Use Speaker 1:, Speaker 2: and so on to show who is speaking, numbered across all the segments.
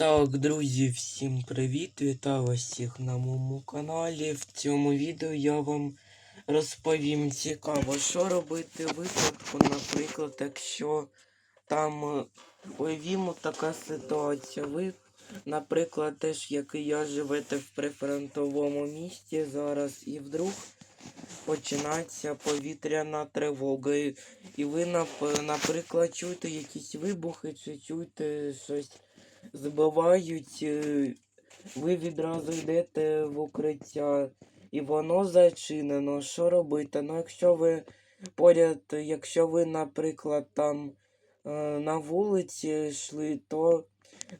Speaker 1: Так, друзі, всім привіт! Вітаю всіх на моєму каналі. В цьому відео я вам розповім цікаво, що робити в випадку, наприклад, якщо там е, уявімо така ситуація. Ви, наприклад, теж, як і я, живете в прифронтовому місті зараз, і вдруг починається повітряна тривога. І ви, наприклад, чуєте якісь вибухи чи чуєте щось збивають, е, ви відразу йдете в укриття, і воно зачинено. Що робити? Ну, якщо ви поряд, якщо ви, наприклад, там е, на вулиці йшли, то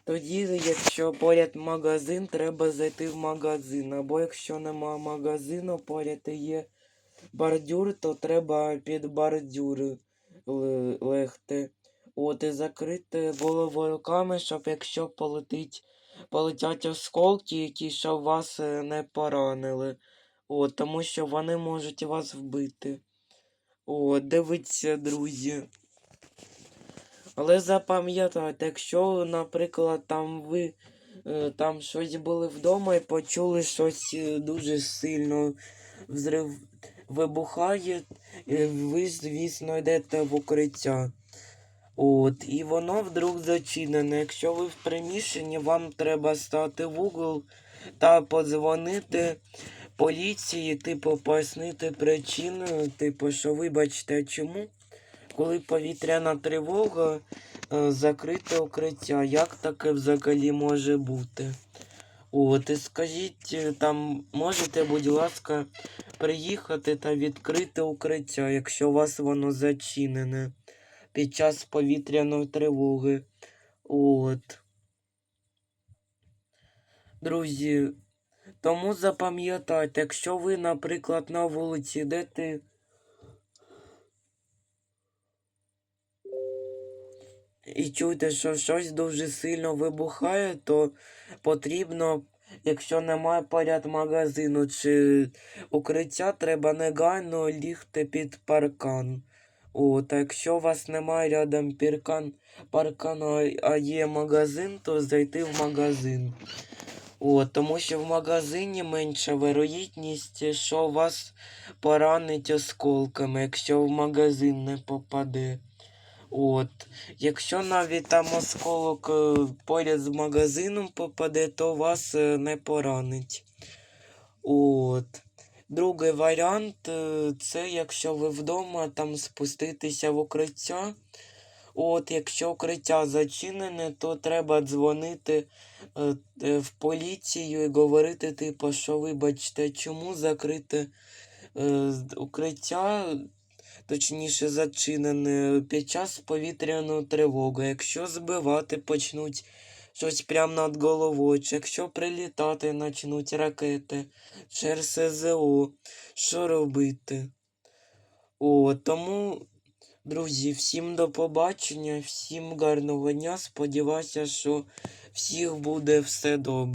Speaker 1: тоді, якщо поряд магазин, треба зайти в магазин. Або якщо нема магазину, поряд є бордюр, то треба під бордюр легти. От і закрити голову руками, щоб якщо полетить, полетять осколки, які щоб вас е, не поранили. От, тому що вони можуть вас вбити. От, дивіться, друзі. Але запам'ятайте, якщо, наприклад, там ви е, там щось були вдома і почули щось е, дуже сильно взрив вибухає, ви, звісно, йдете в укриття. От, і воно вдруг зачинене. Якщо ви в приміщенні, вам треба стати в угол та подзвонити поліції, типу, пояснити причину, типу, що вибачте, чому, коли повітряна тривога, е, закрите укриття. Як таке взагалі може бути? От, і скажіть, е, там можете, будь ласка, приїхати та відкрити укриття, якщо у вас воно зачинене під час повітряної тривоги. От. Друзі, тому запам'ятайте, якщо ви, наприклад, на вулиці йдете і чуєте, що щось дуже сильно вибухає, то потрібно, якщо немає поряд магазину чи укриття, треба негайно лігти під паркан. От, а якщо у вас немає рядом паркан, паркану, а є магазин, то зайти в магазин. От, тому що в магазині менша вирогідність, що вас поранить осколками, якщо в магазин не попаде. От. Якщо навіть там осколок е, поряд з магазином попаде, то вас е, не поранить. От. Другий варіант е, це якщо ви вдома там спуститися в укриття. От, якщо укриття зачинене, то треба дзвонити е, е, в поліцію і говорити, типу, що вибачте, чому закрите укриття, точніше зачинене під час повітряної тривоги. Якщо збивати почнуть щось прямо над головою, чи якщо прилітати почнуть ракети через СЗО, що робити? О, тому, друзі, всім до побачення, всім гарного дня. Сподіваюся, що всіх буде все добре.